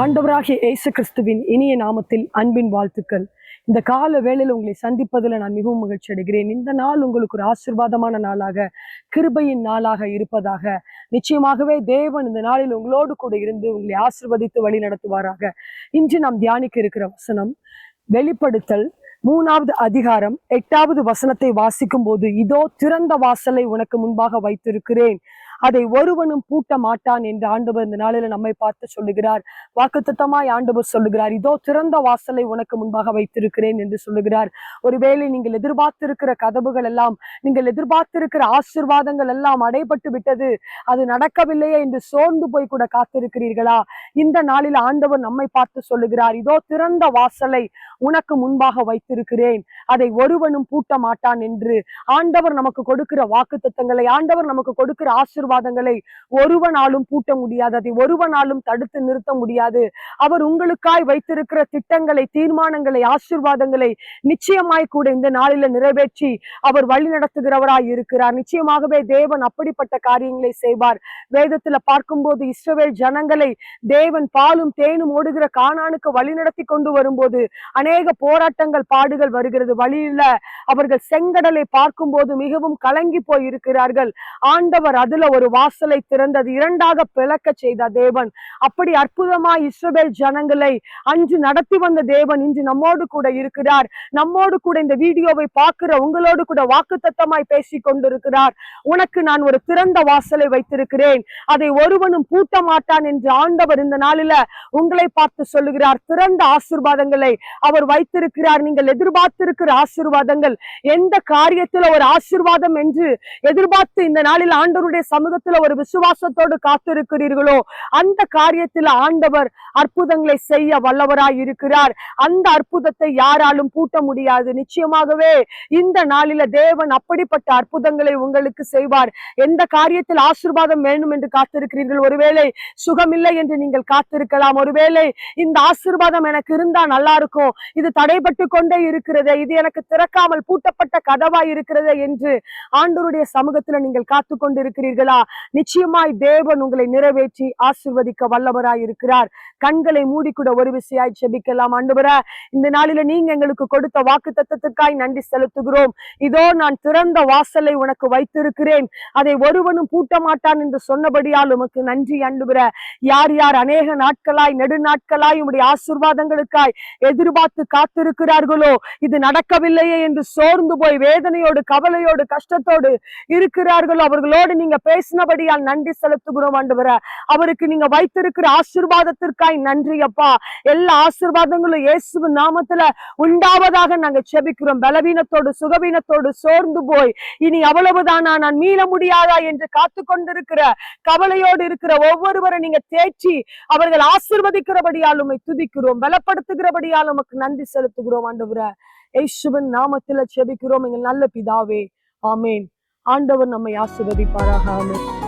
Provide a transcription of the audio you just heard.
ஆண்டவராகிய இயேசு கிறிஸ்துவின் இனிய நாமத்தில் அன்பின் வாழ்த்துக்கள். இந்த கால வேளையில் உங்களை சந்திப்பதில் நான் மிகவும் மகிழ்ச்சி அடைகிறேன். இந்த நாள் உங்களுக்கு ஒரு ஆசீர்வாதமான நாளாக கிருபையின் நாளாக இருப்பதாக. நிச்சயமாகவே தேவன் இந்த நாளில் உங்களோடு கூட இருந்து உங்களை ஆசிர்வதித்து வழி நடத்துவாராக. இன்று நாம் தியானிக்க இருக்கிற வசனம் வெளிப்படுத்தல் மூணாவது அதிகாரம் எட்டாவது வசனத்தை வாசிக்கும் போது இதோ திறந்த வாசலை உனக்கு முன்பாக வைத்திருக்கிறேன். அதை ஒருவனும் பூட்ட மாட்டான் என்று ஆண்டவர் இந்த நாளில நம்மை பார்த்து சொல்லுகிறார். வாக்குத்தத்தமாய் ஆண்டவர் சொல்லுகிறார். இதோ திறந்த வாசலை உனக்கு முன்பாக வைத்திருக்கிறேன் என்று சொல்லுகிறார். ஒருவேளை நீங்கள் எதிர்பார்த்திருக்கிற கதவுகள் எல்லாம் நீங்கள் எதிர்பார்த்திருக்கிற ஆசிர்வாதங்கள் எல்லாம் அடைபட்டு விட்டது அது நடக்கவில்லையே என்று சோர்ந்து போய் கூட காத்திருக்கிறீர்களா? இந்த நாளில் ஆண்டவர் நம்மை பார்த்து சொல்லுகிறார். இதோ திறந்த வாசலை உனக்கு முன்பாக வைத்திருக்கிறேன். அதை ஒருவனும் பூட்ட மாட்டான் என்று. ஆண்டவர் நமக்கு கொடுக்கிற வாக்கு தத்தங்களை ஆண்டவர் நமக்கு கொடுக்கிற ஆசிர்வாதங்களை ஒருவனாலும் பூட்ட முடியாது. அதை ஒருவனாலும் தடுத்து நிறுத்த முடியாது. அவர் உங்களுக்காய் வைத்திருக்கிற திட்டங்களை தீர்மானங்களை ஆசிர்வாதங்களை நிச்சயமாய் கூட இந்த நாளில நிறைவேற்றி அவர் வழி நடத்துகிறவராய் இருக்கிறார். நிச்சயமாகவே தேவன் அப்படிப்பட்ட காரியங்களை செய்வார். வேதத்துல பார்க்கும்போது இஸ்ரவேல் ஜனங்களை தேவன் பாலும் தேனும் ஓடுகிற காணானுக்கு வழி நடத்தி கொண்டு வரும்போது அநேக போராட்டங்கள் பாடுகள் வருகிறது. வழியில அவர்கள் செங்கடலை பார்க்கும்போது மிகவும் கலங்கி போய் இருக்கிறார்கள் ஆண்டவர் அதுல ஒரு வாசலை திறந்தது. இரண்டாக பிளக்க செய்த தேவன். அப்படி அற்புதமா இஸ்ரவேல் ஜனங்களை அன்று நடத்தி வந்த தேவன் இன்று நம்மோடு கூட இருக்கிறார். நம்மோடு கூட இந்த வீடியோவை பார்க்கிற உங்களோடு கூட வாக்குத்தத்தமாய் பேசி கொண்டிருக்கிறார். உனக்கு நான் ஒரு திறந்த வாசலை வைத்திருக்கிறேன். அதை ஒருவனும் பூட்ட மாட்டான் என்று ஆண்டவர் இந்த நாளில உங்களை பார்த்து சொல்லுகிறார். திறந்த ஆசிர்வாதங்களை அவர் வைத்திருக்கிறார். நீங்கள் எதிர்பார்த்திருக்கிற ஆசிர்வாதங்கள் எந்த காரியத்துல ஒரு ஆசிர்வாதம் என்று எதிர்பார்த்து இந்த நாளில் ஆண்டவருடைய சமூகத்துல ஒரு விசுவாசத்தோடு காத்திருக்கிறீர்களோ அந்த காரியத்தில் ஆண்டவர் அற்புதங்களை செய்ய வல்லவராய் இருக்கிறார். அந்த அற்புதத்தை யாராலும் பூட்ட முடியாது. நிச்சயமாகவே இந்த நாளில தேவன் அப்படிப்பட்ட அற்புதங்களை உங்களுக்கு செய்வார். எந்த காரியத்தில் ஆசிர்வாதம் வேணும் என்று காத்திருக்கிறீர்கள்? ஒருவேளை சுகமில்லை என்று நீங்கள் காத்திருக்கலாம். ஒருவேளை இந்த ஆசிர்வாதம் எனக்கு இருந்தா நல்லா இருக்கும். இது தடைபட்டு கொண்டே இருக்கிறது. இது எனக்கு திறக்காமல் பூட்டப்பட்ட கதவாய் இருக்கிறது என்று ஆண்டோருடைய சமூகத்துல நீங்கள் காத்து கொண்டிருக்கிறீர்களா நிச்சயமாய் தேவன் உங்களை நிறைவேற்றி ஆசிர்வதிக்க வல்லவராய் இருக்கிறார். கண்களை மூடிக்கூட ஒரு விசையாய் செபிக்கலாம் ஆண்டவரா இந்த நாளில நீங்க எங்களுக்கு கொடுத்த வாக்கு தத்துவத்துக்காய் நன்றி செலுத்துகிறோம். இதோ நான் திறந்த வாசலை உனக்கு வைத்திருக்கிறேன். அதை ஒருவனும் பூட்ட மாட்டான் என்று சொன்னபடியால் உமக்கு நன்றி அண்டுகிற யார் யார் அநேக நாட்களாய் நெடுநாட்களாய் உம்முடைய ஆசிர்வாதங்களுக்காய் எதிர்பார்த்து காத்திருக்கிறார்களோ இது நடக்கவில்லையே என்று சோர்ந்து போய் வேதனையோடு கவலையோடு கஷ்டத்தோடு இருக்கிறார்களோ அவர்களோடு நீங்க பேசினபடியால் நன்றி செலுத்துகிறோம் ஆண்டவர. அவருக்கு நீங்க வைத்திருக்கிற ஆசிர்வாதத்திற்காய் நன்றி அப்பா. எல்லா ஆசிர்வாதங்களும் இயேசு நாமத்துல உண்டாவதாக நாங்க செபிக்கிறோம். பலவீனத்தோடு சுகவீனத்தோடு சோர்ந்து போய் இனி அவ்வளவுதானா? நான் மீள முடியாதா என்று காத்து கொண்டிருக்கிற கவலையோடு இருக்கிற ஒவ்வொருவரை நீங்க தேற்றி அவர்கள் ஆசிர்வதிக்கிறபடியால் உண்மை துதிக்கிறோம். பலப்படுத்துகிறபடியால் உமக்கு நன்றி செலுத்துகிறோம் ஆண்டவரை. இயேசுவின் நாமத்துல செபிக்கிறோம். எங்கள் நல்ல பிதாவே ஆமேன். ஆண்டவர் நம்மை ஆசிர்வதிப்பாராக ஆமேன்.